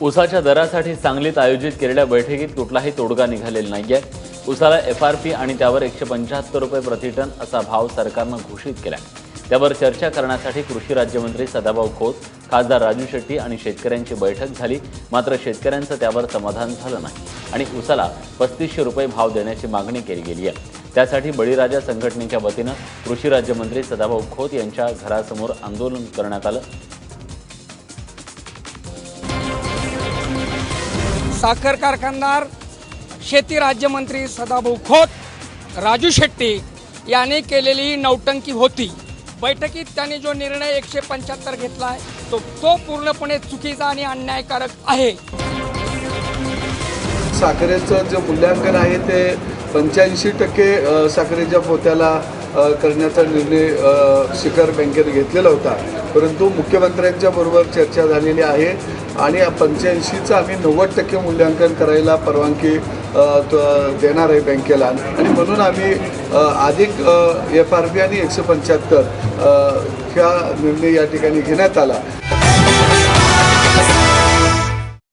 उसाच्या दरासाठी सांगलीत आयोजित केलेल्या बैठकीत कुठलाही तोडगा निघालेला नाहीये. उसाला एफ आर पी आणि त्यावर एकशे पंच्याहत्तर रुपये प्रतिटन असा भाव सरकारनं घोषित केला त्यावर चर्चा करण्यासाठी कृषी राज्यमंत्री सदाभाऊ खोत खासदार राजू शेट्टी आणि शेतकऱ्यांची बैठक झाली. मात्र शेतकऱ्यांचं त्यावर समाधान झालं नाही आणि उसाला पस्तीसशे रुपये भाव देण्याची मागणी केली गेली आहे त्यासाठी बळीराजा संघटनेच्या वतीनं कृषी राज्यमंत्री सदाभाऊ खोत यांच्या घरासमोर आंदोलन करण्यात आलं. साखर कारखानदार शेती राज्यमंत्री सदाभाऊ खोत राजू शेट्टी यांनी केलेली नौटंकी होती. बैठकीत त्यांनी जो निर्णय एकशे पंच्याहत्तर घेतला आहे तो तो पूर्णपणे चुकीचा आणि अन्यायकारक आहे. साखरेचं जे मूल्यांकन आहे ते पंच्याऐंशी टक्के साखरेच्या पोत्याला करण्याचा निर्णय शिखर बँकेने घेतलेला होता. परंतु मुख्यमंत्र्यांच्या बरोबर चर्चा झालेली आहे. आणि पंच्याऐंशीचं आम्ही नव्वद टक्के मूल्यांकन करायला परवानगी देणार आहे बँकेला. आणि म्हणून आम्ही अधिक एफ आर बी आणि एकशे पंच्याहत्तर ह्या निर्णय या ठिकाणी घेण्यात आला.